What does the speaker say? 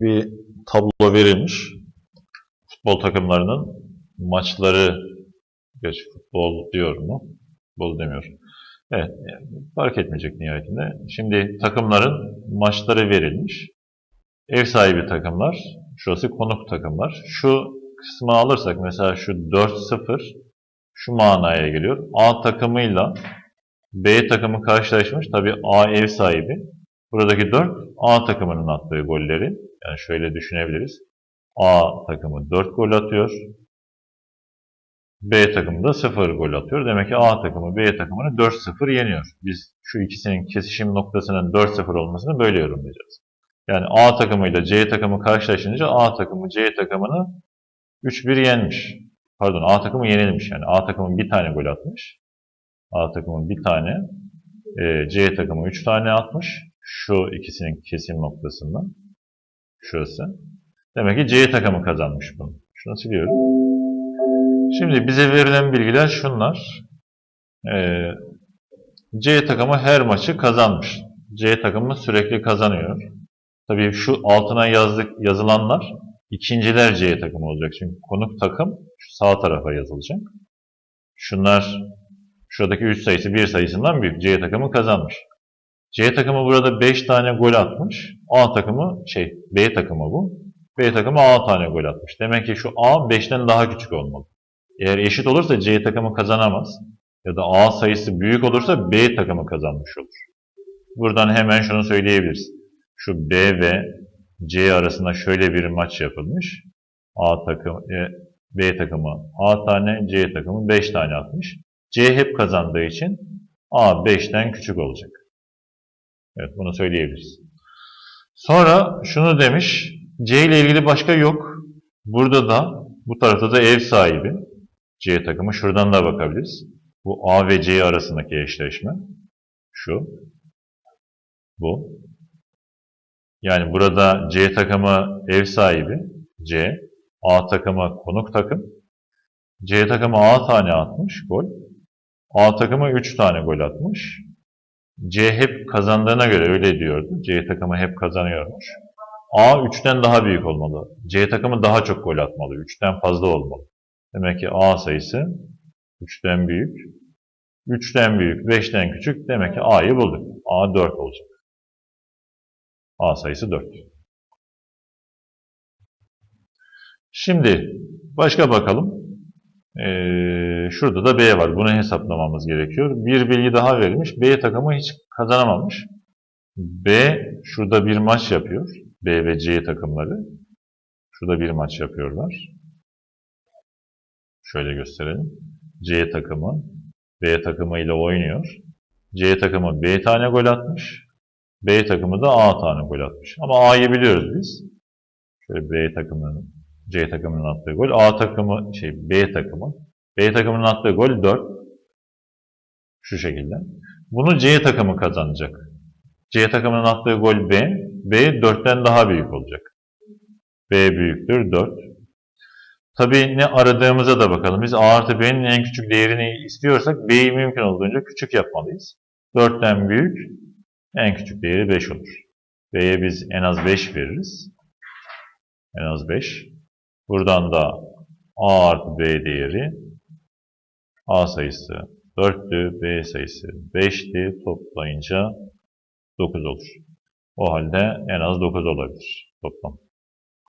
bir tablo verilmiş. Futbol takımlarının maçları, geç futbol diyor mu? Futbol demiyor. Evet, fark etmeyecek nihayetinde. Şimdi takımların maçları verilmiş. Ev sahibi takımlar, şurası konuk takımlar. Şu kısmı alırsak mesela şu 4-0 şu manaya geliyor. A takımıyla B takımı karşılaşmış. Tabi A ev sahibi. Buradaki 4 A takımının attığı golleri. Yani şöyle düşünebiliriz. A takımı 4 gol atıyor. B takımı da 0 gol atıyor. Demek ki A takımı B takımını 4-0 yeniyor. Biz şu ikisinin kesişim noktasının 4-0 olmasını böyle yorumlayacağız. Yani A takımıyla C takımı karşılaşınca A takımı C takımını 3-1 yenmiş. Pardon A takımı yenilmiş. Yani A takımı bir tane gol atmış. A takımı bir tane. e, C takımı 3 tane atmış. Şu ikisinin kesim noktasından. Şurası. Demek ki C takımı kazanmış bunu. Şunu siliyorum. Şimdi bize verilen bilgiler şunlar. Ee, C takımı her maçı kazanmış. C takımı sürekli kazanıyor. Tabii şu altına yazdık yazılanlar ikinciler C takımı olacak. Çünkü konuk takım şu sağ tarafa yazılacak. Şunlar şuradaki 3 sayısı 1 sayısından büyük. C takımı kazanmış. C takımı burada 5 tane gol atmış. A takımı şey B takımı bu. B takımı A tane gol atmış. Demek ki şu A 5'ten daha küçük olmalı. Eğer eşit olursa C takımı kazanamaz. Ya da A sayısı büyük olursa B takımı kazanmış olur. Buradan hemen şunu söyleyebiliriz. Şu B ve C arasında şöyle bir maç yapılmış. A takımı, e, B takımı A tane, C takımı 5 tane atmış. C hep kazandığı için A 5'ten küçük olacak. Evet bunu söyleyebiliriz. Sonra şunu demiş. C ile ilgili başka yok. Burada da bu tarafta da ev sahibi. C takımı şuradan da bakabiliriz. Bu A ve C arasındaki eşleşme. Şu. Bu. Yani burada C takımı ev sahibi. C. A takımı konuk takım. C takımı A tane atmış gol. A takımı 3 tane gol atmış. C hep kazandığına göre öyle diyordu. C takımı hep kazanıyormuş. A 3'ten daha büyük olmalı. C takımı daha çok gol atmalı. 3'ten fazla olmalı. Demek ki A sayısı 3'ten büyük. 3'ten büyük, 5'ten küçük. Demek ki A'yı bulduk. A 4 olacak. A sayısı 4. Şimdi başka bakalım. Ee, şurada da B var. Bunu hesaplamamız gerekiyor. Bir bilgi daha verilmiş. B takımı hiç kazanamamış. B şurada bir maç yapıyor. B ve C takımları. Şurada bir maç yapıyorlar. Şöyle gösterelim. C takımı B takımı ile oynuyor. C takımı B tane gol atmış. B takımı da A tane gol atmış. Ama A'yı biliyoruz biz. Şöyle B takımının C takımının attığı gol. A takımı şey B takımı. B takımının attığı gol 4. Şu şekilde. Bunu C takımı kazanacak. C takımının attığı gol B. B 4'ten daha büyük olacak. B büyüktür 4. Tabii ne aradığımıza da bakalım. Biz A artı B'nin en küçük değerini istiyorsak B'yi mümkün olduğunca küçük yapmalıyız. 4'ten büyük en küçük değeri 5 olur. B'ye biz en az 5 veririz. En az 5. Buradan da A artı B değeri A sayısı 4'tü, B sayısı 5'ti. Toplayınca 9 olur. O halde en az 9 olabilir toplam.